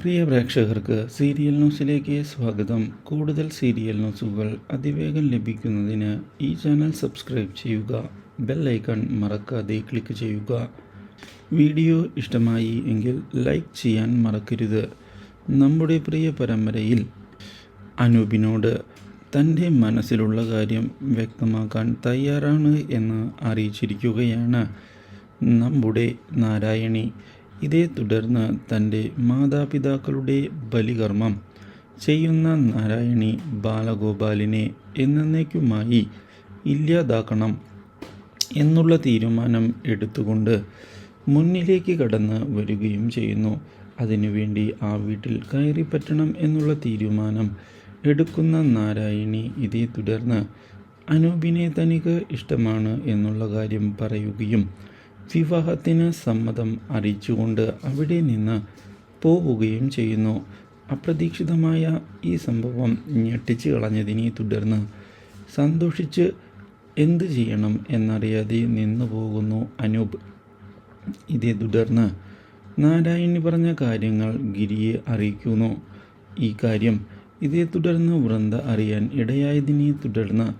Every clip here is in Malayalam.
പ്രിയ പ്രേക്ഷകർക്ക് സീരിയൽ ന്യൂസിലേക്ക് സ്വാഗതം. കൂടുതൽ സീരിയൽ ന്യൂസുകൾ അതിവേഗം ലഭിക്കുന്നതിന് ഈ ചാനൽ സബ്സ്ക്രൈബ് ചെയ്യുക. ബെൽ ഐക്കൺ മറക്കാതെ ക്ലിക്ക് ചെയ്യുക. വീഡിയോ ഇഷ്ടമായി എങ്കിൽ ലൈക്ക് ചെയ്യാൻ മറക്കരുത്. നമ്മുടെ പ്രിയ പരമ്പരയിൽ അനൂപിനോട് തന്റെ മനസ്സിലുള്ള കാര്യം വ്യക്തമാക്കാൻ തയ്യാറാണ് എന്ന് അറിയിച്ചിരിക്കുകയാണ് നമ്മുടെ നാരായണി. ഇതേ തുടർന്ന് തന്റെ മാതാപിതാക്കളുടെ ബലികർമ്മം ചെയ്യുന്ന നാരായണി ബാലഗോപാലിനെ എന്നേക്കുമായി ഇല്ലാതാക്കണം എന്നുള്ള തീരുമാനം എടുത്തുകൊണ്ട് മുന്നിലേക്ക് കടന്ന് വരികയും ചെയ്യുന്നു. അതിനുവേണ്ടി ആ വീട്ടിൽ കയറി പറ്റണം എന്നുള്ള തീരുമാനം എടുക്കുന്ന നാരായണി ഇതേ തുടർന്ന് അനൂപിനെ തനിക്ക് ഇഷ്ടമാണ് എന്നുള്ള കാര്യം പറയുകയും വിവാഹത്തിന് സമ്മതം അറിയിച്ചുകൊണ്ട് അവിടെ നിന്ന് പോവുകയും ചെയ്യുന്നു. അപ്രതീക്ഷിതമായ ഈ സംഭവം ഞെട്ടിച്ച് കളഞ്ഞതിനെ തുടർന്ന് സന്തോഷിച്ച് എന്തു ചെയ്യണം എന്നറിയാതെ നിന്നു പോകുന്നു അനൂപ്. ഇതേ തുടർന്ന് നാരായണി പറഞ്ഞ കാര്യങ്ങൾ ഗിരിയെ അറിയിക്കുന്നു. ഈ കാര്യം ഇതേ തുടർന്ന് വൃന്ദ അറിയാൻ ഇടയായതിനെ തുടർന്ന്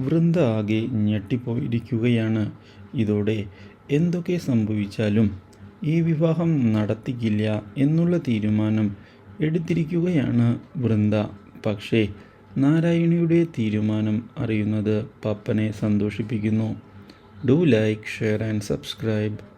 വൃന്ദ ആകെ ഞെട്ടിപ്പോയിരിക്കുകയാണ്. ഇതോടെ എന്തൊക്കെ സംഭവിച്ചാലും ഈ വിവാഹം നടത്തിക്കില്ല എന്നുള്ള തീരുമാനം എടുത്തിരിക്കുകയാണ് വൃന്ദ. പക്ഷേ നാരായണിയുടെ തീരുമാനം അറിയുന്നത് പപ്പനെ സന്തോഷിപ്പിക്കുന്നു. Do like share and subscribe.